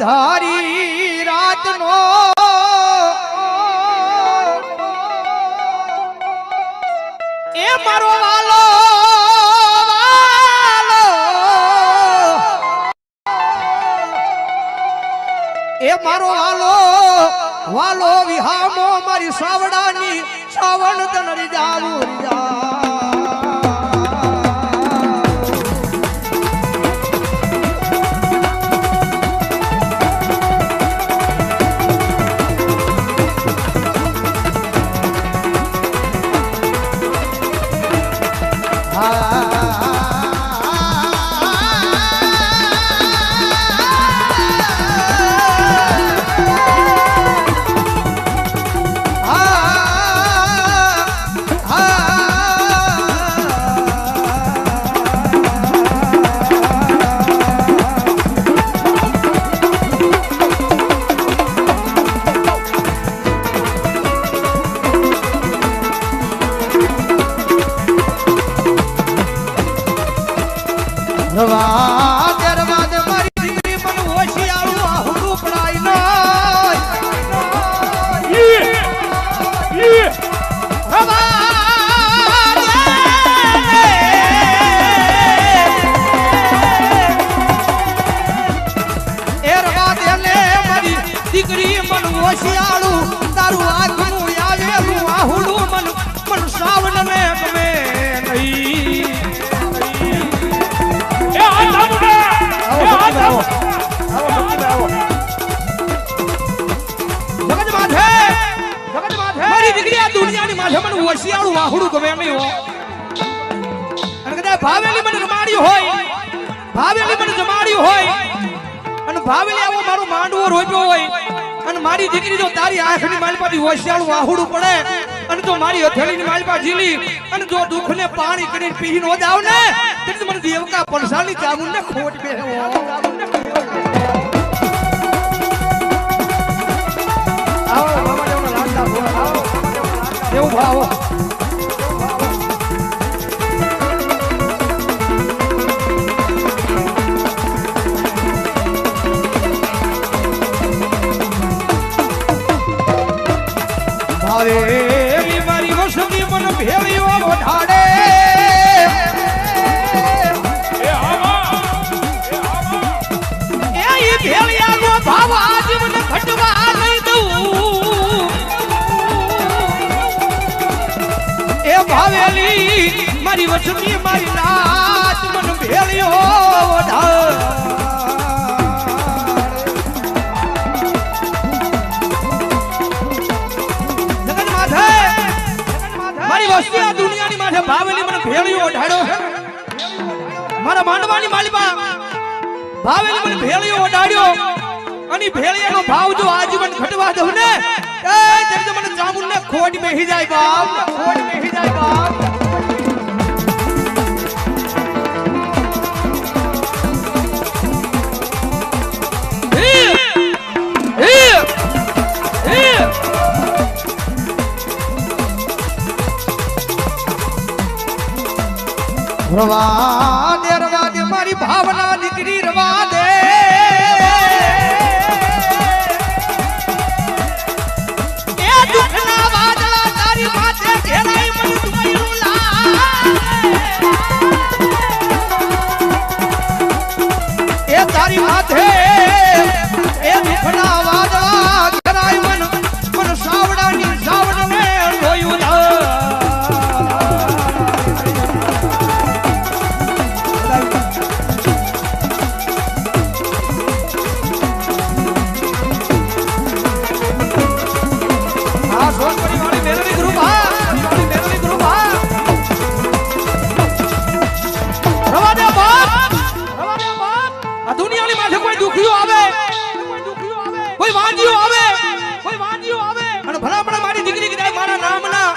અંધારી રાતનો એ મારો વાલો વાલો એ મારો વાલો વાલો વિહામો મારી સાવડાની સાવણ તનરી જાવું આ મને વસિયાળું વાહુડું ગમે નહીં હો. અને કદાચ ભાવેલી મને રમાડ્યું હોય, ભાવેલી મને જમાડ્યું હોય, અને ભાવેલી આવો મારો માંડવો રોપ્યો હોય, અને મારી દીકરી જો તારી આંખની માલપાથી હોશિયાળું વાહુડું પડે, અને જો મારી હથેળીની માલપા ઝીલી, અને જો દુઃખને પાણી કરીને પી નો જાવ ને, તો મને દેવકા પલસાની ચામુંડને ખોટ બે ભાવે મારી વસની મારી નાચ મન ભેળ્યો ભાવેલી મને ઓઢાડ્યો છે મારા માંડવાની માલિપા ભાવેલી મને ભેળ્યો ઓઢાડ્યો અને ભેળિયાનો ભાવ જો આજીવન ઘટવા દઉં ને, એ તેમ મને ચામુંડને ખોટ બેહી જાય બાપ ખોટ બેહી જાય બાપ. રવા આવે, કોઈ વાંજીઓ આવે. અને ભલા ભલા મારી દીકરી કદાચ મારા નામના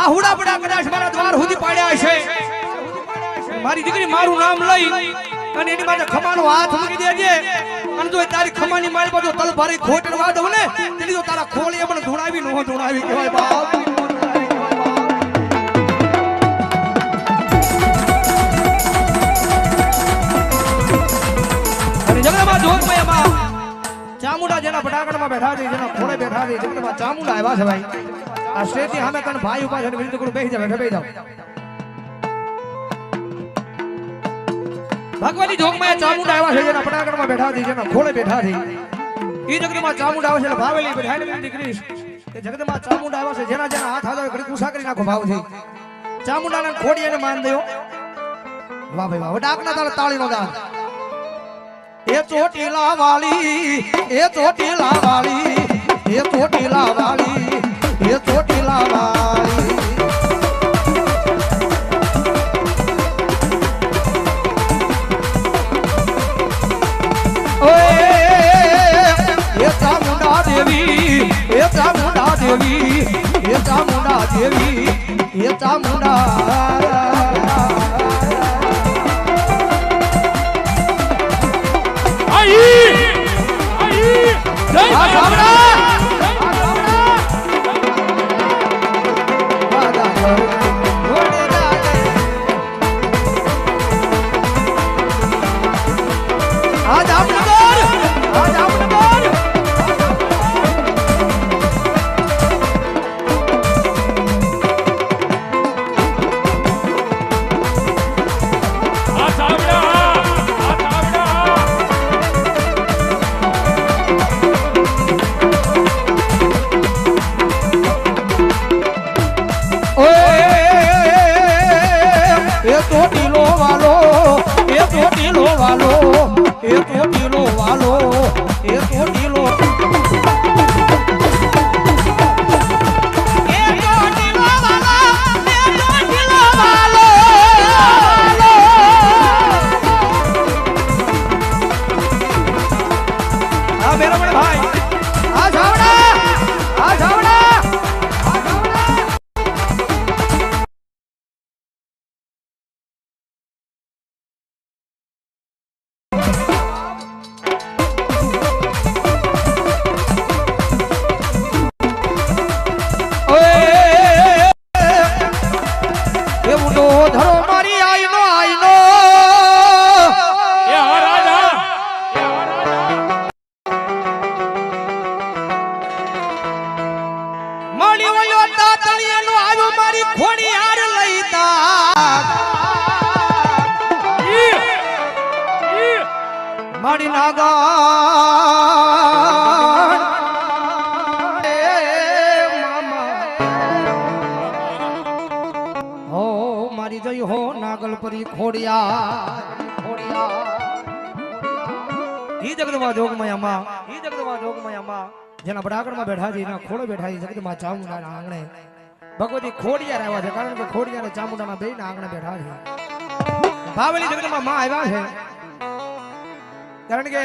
આ હુડા પડા કદાચ મારા દ્વાર સુધી પાડ્યા છે મારી દીકરી મારું નામ લઈ અને એની માટે ખમાનો હાથ મૂકી દેજે. અને જો તારી ખમાની મારી બાજુ તલ ભારી ખોટવા દઉં ને, તેની તો તારા ખોળી પણ ધોળાવી નો ધોળાવી કહેવાય બાપ. જેના ફટાકડમાં બેઠા છે, જેના ખોડે બેઠા છે, જગતમાં ચામુંડા આવ્યા છે ભાઈ. આ સ્ટેજની સામે તને ભાઈ ઊભા છે અને વિરુદ્ધ ગુરુ બેસી જાવ, બેઠા બેસી જાવ. ભગવાનની જોગમાં ચામુંડા આવ્યા છે, જેના ફટાકડમાં બેઠા છે, જેના ખોડે બેઠા છે. ઈ જગતમાં ચામુંડા આવે છે ભાવેલી બધાને કરીશ કે જગતમાં ચામુંડા આવ્યા છે, જેના જેના હાથ હાથ ઘડી કુસા કરી નાખો ભાવથી. ચામુંડાના ખોડિયાને માન દયો. વાહ ભાઈ વાહ. ડાકના તાળ, તાળીનો દાન. એ ચોટીલા વાળી એ ચોટીલા વાળી એ ચોટીલા વાળી. એ ચોટીલો વાલો મારી નાગા હો, મારી હો, નાગલપરી ખોડિયા ઈ જગદમાં જોગમયામાં, ઈ જગદમાં જોગમયામાં બેઠા છે, એના બેઠા છે ચામુંડાના આંગણે. ભગવતી ખોડિયાર આવ્યા છે, કારણ કે ખોડિયાર ચામુંડાના બેના આંગણે બેઠા છે. ભાવેલી જગદમાં માં આવ્યા છે. કારણ કે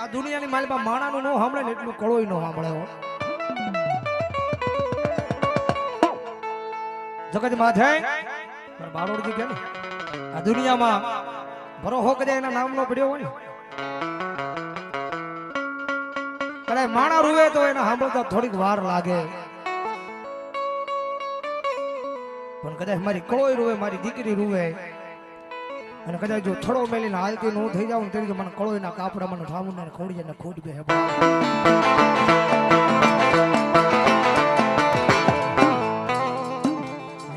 આ દુનિયાની માલિકમાં માણાનું નો સાંભળે ને એટલું કળોય નો સાંભળે જગત માથે બારોડજી કે આ દુનિયામાં ભરોહો કદાચ એના નામનો પડ્યો હોય ને. કદાચ માણા રૂવે તો એને સાંભળતા થોડીક વાર લાગે. પણ કદાચ મારી કળોય રૂવે, મારી દીકરી રૂવે. અને કદાચ જો થોડો મેલીને હાલતી નું થઈ જાવ ને તરીકે મને કળોયના કાપડા, મને ઠામું ને ખોડી ને ખોટ બે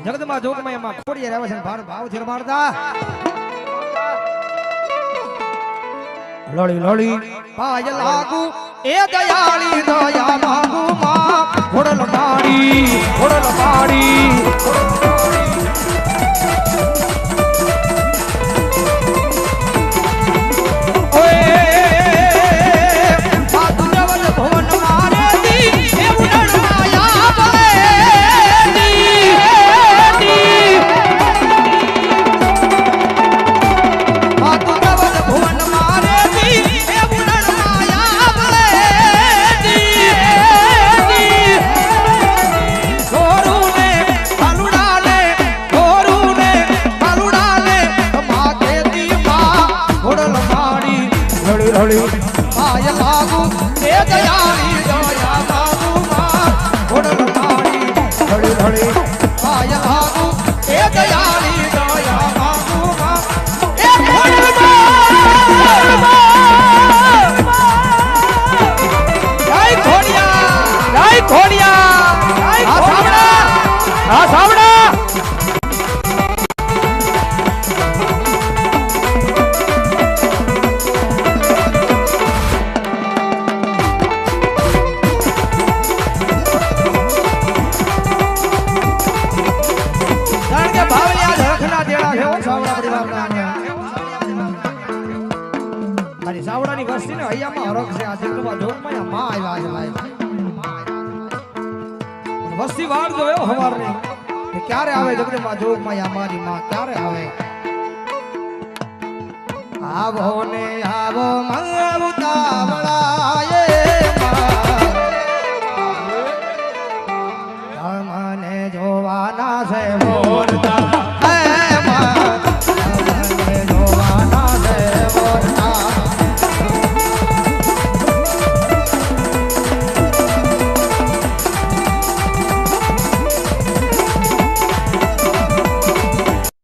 જગતમાં જોગમાં એમાં ખોડીએ રહેવા છે ભાર ભાવ છે મારતા લોળી લોળી પાય લાગુ, એ દયાળી, દયા માંગુ માં ખોડલ માડી લાગુ દયાળી. અને સાવડાની વસ્તી ને અહીંયામાં હરખ છે. આ જગમાં જોગમાં માં આવ્યા છે વસ્તી વાર જોયો હવાર ને ક્યારે આવે જગદમાં જોગમાં અમારી માં? ક્યારે આવે? આવો ને આવો મંગળ ઉતાવળા